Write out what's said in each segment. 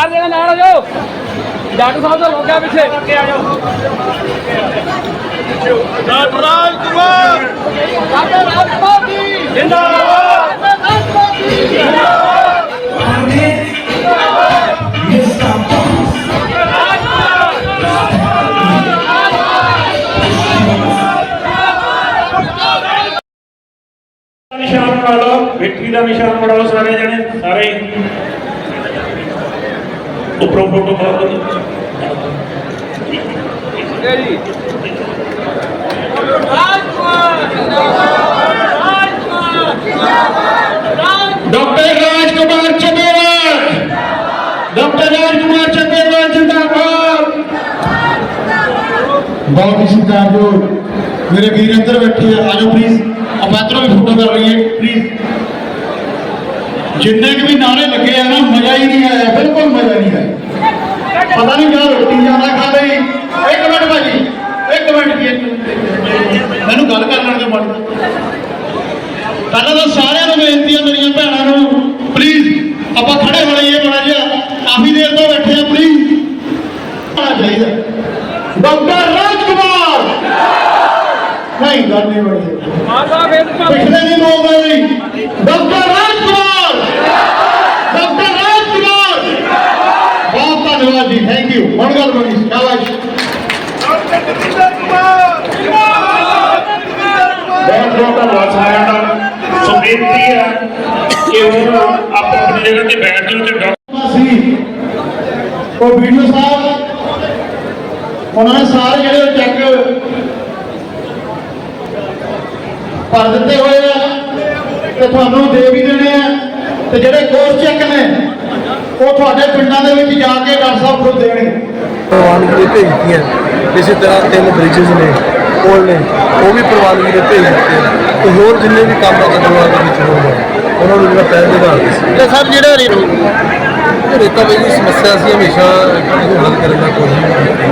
ਸਾਰੇ ਜਣੇ ਨਾਲ ਹੋ ਜਾਓ। ਡਾਕਟਰ ਸਾਹਿਬ ਦਾ ਲੋਕਾਂ ਪਿੱਛੇ ਅੱਗੇ ਆ ਜਾਓ ਡਾਕਟਰ ਰਾਜ ਕੁਮਾਰ। ਡਾਕਟਰ ਰਾਜਪਾਲ ਜੀ ਜਿੰਦਾਬਾਦ ਰਾਜਪਾਲ ਜੀ ਜਿੰਦਾਬਾਦ ਨਿਸ਼ਾਨ ਬਣਾ ਲਓ ਵਿਕਟਰੀ ਦਾ ਨਿਸ਼ਾਨ ਬਣਾ ਲਓ ਸਾਰੇ ਜਣੇ ਸਾਰੇ। ਹੀ। ਉੱਪਰੋਂ ਫੋਟੋ ਪਾ ਦਿਓ ਡਾਕਟਰ ਰਾਜ ਕੁਮਾਰ ਚੱਬੇਵਾਲ ਡਾਕਟਰ ਰਾਜ ਕੁਮਾਰ ਚੱਬੇਵਾਲ ਜਿੰਦਾਬਾਦ ਬਹੁਤ ਹੀ ਸਤਿਕਾਰਯੋਗ ਮੇਰੇ ਵੀਰ ਅੰਦਰ ਬੈਠੇ ਆ ਆਜੋ ਪਲੀਜ਼ ਅਪਾਤਰੋ ਵੀ ਫੋਟੋ ਕਰ ਲਈਏ ਪਲੀਜ਼ ਜਿੰਨੇ ਕੁ ਵੀ ਨਾਰੇ ਲੱਗੇ ਆ ਨਾ ਮਜ਼ਾ ਹੀ ਨਹੀਂ ਪਹਿਲਾਂ ਤਾਂ ਸਾਰਿਆਂ ਨੂੰ ਬੇਨਤੀ ਹੈ ਮੇਰੀਆਂ ਭੈਣਾਂ ਨੂੰ ਪਲੀਜ਼ ਆਪਾਂ ਖੜੇ ਹੋ ਲਈਏ ਬੜਾ ਜਿਹਾ ਕਾਫੀ ਦੇਰ ਤੋਂ ਬੈਠੇ ਆ ਪਲੀਜ਼ ਆਣਾ ਚਾਹੀਦਾ। ਡਾਕਟਰ ਰਾਜਕੁਮਾਰ! ਨਹੀਂ ਗੱਲ ਨਹੀਂ ਬਣੀ ਮਾਤਾ ਵੇਦਪਾਲ ਪਿਛਲੇ ਬੋਲਦੇ ਨਹੀਂ ਡਾਕਟਰ ਰਾਜਕੁਮਾਰ ਡਾਕਟਰ ਰਾਜਕੁਮਾਰ ਬਹੁਤ ਧੰਨਵਾਦ ਜੀ ਥੈਂਕ ਯੂ ਹੁਣ ਗੱਲ ਬਣੀ ਸ਼ਾਬਾਸ਼ ਬਹੁਤ ਬਹੁਤ ਧੰਨਵਾਦ ਸਾਰਿਆਂ ਦਾ ਸੋ ਬੇਨਤੀ ਹੈ ਕਿ ਹੁਣ ਆਪੋ ਆਪਣੀ ਜਗ੍ਹਾ ਤੇ ਬੈਠ ਜਾਓ ਤੇ ਡਾਕਟਰ ਸੀ। ਉਹ ਵੀਡੀਓ ਸਾਹਿਬ ਉਹਨਾਂ ਨੇ ਸਾਰੇ ਜਿਹੜੇ ਚੈੱਕ ਭਰ ਦਿੱਤੇ ਹੋਏ ਆ ਤੇ ਤੁਹਾਨੂੰ ਦੇ ਵੀ ਦੇਣੇ ਆ। ਤੇ ਜਿਹੜੇ ਕੋਰਸ ਚੈੱਕ ਨੇ ਉਹ ਤੁਹਾਡੇ ਪਿੰਡਾਂ ਦੇ ਵਿੱਚ ਜਾ ਕੇ ਡਾਕਟਰ ਸਾਹਿਬ ਖੁਦ ਦੇਣਗੇ ਪ੍ਰਵਾਨਗੀ ਦੇ ਭੇਜਤੀਆਂ ਇਸੇ ਤਰ੍ਹਾਂ ਤਿੰਨ ਬ੍ਰਿਜਸ ਨੇ। ਪੁਲ ਨੇ ਉਹ ਵੀ ਪ੍ਰਵਾਨਗੀ ਦੇ ਭੇਜ ਦਿੱਤੇ। ਤੇ ਹੋਰ ਜਿੰਨੇ ਵੀ ਕੰਮ ਆ ਜਦਵਾਂ ਦੇ ਵਿੱਚ ਹੋਣਗੇ ਉਹਨਾਂ ਨੂੰ ਜਿਹੜਾ ਪਹਿਲ ਦੇ ਆਧਾਰ ਤੇ ਸੀ। ਤੇ ਸਰ ਜਿਹੜਾ ਰੇਤਾ ਬਾਈ ਦੀ ਸਮੱਸਿਆ ਸੀ ਹਮੇਸ਼ਾ ਇਹਨੂੰ ਹੱਲ ਕਰਨ ਦਾ ਕੋਸ਼ਿਸ਼ ਕੀਤੀ।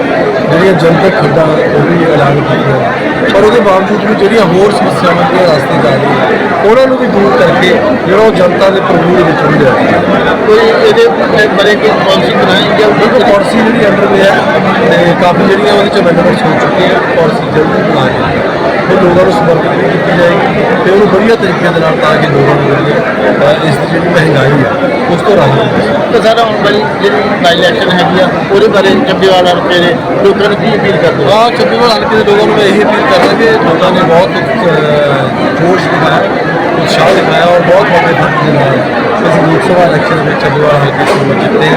ਜਿਹੜੀਆਂ ਜਨਤਕ ਖੱਡਾਂ ਉਹ ਵੀ ਐਲਾਨ ਕੀਤੀਆਂ। ਪਰ ਉਹਦੇ ਬਾਵਜੂਦ ਵੀ ਜਿਹੜੀਆਂ ਹੋਰ ਸਮੱਸਿਆਵਾਂ ਦੀਆਂ ਰਸਤੇ ਜਾ ਰਹੀਆਂ ਉਹਨਾਂ ਨੂੰ ਵੀ ਦੂਰ ਕਰਕੇ ਜਿਹੜਾ ਉਹ ਜਨਤਾ ਦੇ ਪ੍ਰਭੂ ਦੇ ਵਿੱਚ ਹੁੰਦੇ ਕੋਈ ਇਹਦੇ ਬਾਰੇ ਕੋਈ ਪਾਲਿਸੀ ਬਣਾਈ ਜਾਂ ਉਹ ਪਾਲਿਸੀ ਜਿਹੜੀ ਅੰਡਰ ਹੈ ਤੇ ਕਾਫੀ ਜਿਹੜੀਆਂ ਉਹਦੇ ਚ ਅਮੈਂਡਮੈਂਟਸ ਹੋ ਚੁੱਕੀਆਂ ਪਾਲਿਸੀ ਜਲਦੀ ਬਣਾ ਕੇ। ਉਹ ਲੋਕਾਂ ਨੂੰ ਸਮਰਪਿਤ ਵੀ ਕੀਤੀ ਜਾਏਗੀ ਤੇ ਉਹਨੂੰ ਵਧੀਆ ਤਰੀਕੇ ਦੇ ਨਾਲ ਤਾਂ ਕਿ ਲੋਕਾਂ ਨੂੰ ਜਿਹੜੀ ਇਸ ਦੀ ਜਿਹੜੀ ਮਹਿੰਗਾਈ ਹੈ ਉਸ ਤੋਂ ਰਾਹਤ ਤੇ ਸਰ ਆਉਣ ਵਾਲੀ ਜਿਹੜੀ ਬਾਈ ਇਲੈਕਸ਼ਨ ਹੈਗੀ ਆ ਉਹਦੇ ਬਾਰੇ ਚੱਬੇਵਾਲ ਹਲਕੇ ਦੇ ਲੋਕਾਂ ਨੂੰ ਕੀ ਅਪੀਲ ਕਰਦੇ ਆ ਚੱਬੇਵਾਲ ਹਲਕੇ ਦੇ ਲੋਕਾਂ ਨੂੰ ਮੈਂ ਇਹੀ ਅਪੀਲ ਕਰਦਾ ਕਿ ਲੋਕਾਂ ਨੇ ਬਹੁਤ ਜੋਸ਼ ਦਿਖਾਇਆ। ਉਤਸ਼ਾਹ ਦਿਖਾਇਆ ਔਰ ਬਹੁਤ ਵੱਡੇ ਫ਼ਰਕ ਦੇ ਨਾਲ ਅਸੀਂ ਲੋਕ ਸਭਾ ਇਲੈਕਸ਼ਨ ਵਿੱਚ ਚੱਬੇਵਾਲ ਹਲਕੇ ਤੋਂ ਜਿੱਤੇ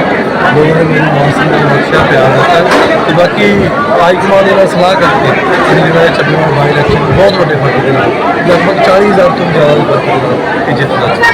ਲੋਕਾਂ ਨੇ ਮੇਰੀ ਮਾਨ ਸਿੰਘ ਨੂੰ ਬਖਸ਼ਿਆ, ਪਿਆਰ ਦਿੱਤਾ ਤੇ ਬਾਕੀ ਹਾਈ ਕਮਾਂਡ ਦੇ ਨਾਲ ਸਲਾਹ ਕਰਕੇ ਜਿਹੜੀ ਜਿਹੜਾ ਇਹ ਚੱਬੇਵਾਲ ਬਾਈ ਇਲੈਕਸ਼ਨ ਬਹੁਤ ਵੱਡੇ ਫ਼ਰਕ ਦੇ ਨਾਲ ਲਗਭਗ 40000 ਤੋਂ ਜ਼ਿਆਦਾ ਦੇ ਫ਼ਰਕ ਦੇ ਨਾਲ ਇਹ ਜਿੱਤਦਾ